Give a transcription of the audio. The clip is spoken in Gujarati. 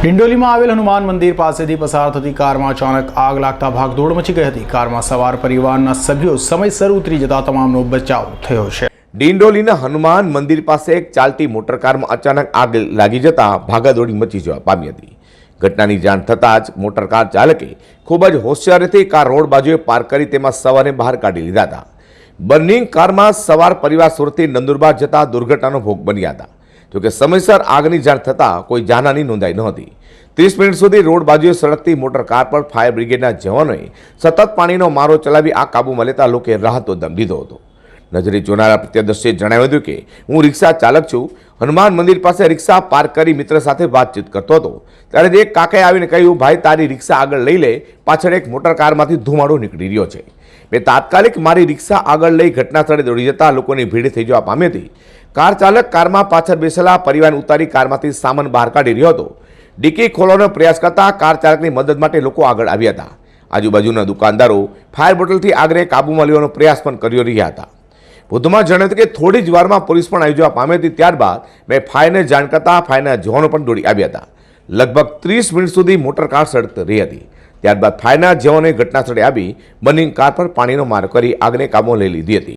ડિંડોલીમાં આવેલ હનુમાન મંદિર પાસેથી પસાર થતી કારમાં અચાનક આગ લાગતા ભાગદોડ મચી ગઈ હતી. કારમાં સવાર પરિવારના સભ્યો સમયસર ઉતરી જતા તમામનો બચાવ થયો છે. ડિંડોલીના હનુમાન મંદિર પાસે એક ચાલતી મોટરકારમાં અચાનક આગ લાગી જતા ભાગાદોડી મચી જવા પામી હતી. ઘટનાની જાણ થતાં જ મોટરકાર ચાલકે ખૂબ જ હોશિયારીથી કાર રોડ બાજુએ પાર્ક કરી તેમાં સવારને બહાર કાઢી લીધા હતા. બર્નિંગ કારમાં સવાર પરિવાર સુરતથી નંદુરબાર જતા દુર્ઘટનાનો ભોગ બન્યા હતા. જોકે સમયસર આગની જાણ થતાં કોઈ જાનહાની નોંધાઈ નહોતી ત્રીસ મિનિટ સુધી રોડ બાજુએ સળગતી મોટર કાર પર ફાયર બ્રિગેડના જવાનોએ સતત પાણીનો મારો ચલાવી આ કાબૂમાં લેતા લોકોએ રાહતો દમ લીધો હતો. નજરે જોનારા પ્રત્યદર્શીએ જણાવ્યું હતું કે, હું રિક્ષા ચાલક છું હનુમાન મંદિર પાસે રિક્ષા પાર્ક કરી મિત્ર સાથે વાતચીત કરતો હતો. ત્યારે એક કાકાએ આવીને કહ્યું, ભાઈ, તારી રિક્ષા આગળ લઈ લે, પાછળ એક મોટર કારમાંથી ધુમાડો નીકળી રહ્યો છે. મેં તાત્કાલિક મારી રિક્ષા આગળ લઈ ઘટના સ્થળે દોડી જતા લોકોની ભીડ થઈ જવા પામી હતી. કાર ચાલક કારમાં પાછળ બેસેલા પરિવારને ઉતારી કારમાંથી સામાન બહાર કાઢી રહ્યો હતો. ડીકી ખોલવાનો પ્રયાસ કરતા કાર ચાલકની મદદ માટે લોકો આગળ આવ્યા હતા. આજુબાજુના દુકાનદારો ફાયર બોટલથી આગને કાબૂમાં લેવાનો પ્રયાસ પણ કર્યો રહ્યા હતા. વધુમાં જણાવ્યું હતું કે થોડી જ વારમાં પોલીસ પણ આવી જવા પામી હતી. ત્યારબાદ મેં ફાયરને જાણ કરતા ફાયરના જવાનો પણ દોડી આવ્યા હતા. લગભગ ત્રીસ મિનિટ સુધી મોટર કાર સળગતી રહી હતી. ત્યારબાદ ફાયરના જવાનોએ ઘટના સ્થળે આવી બની કાર પર પાણીનો માર કરી આગને કાબૂમાં લઈ લીધી હતી.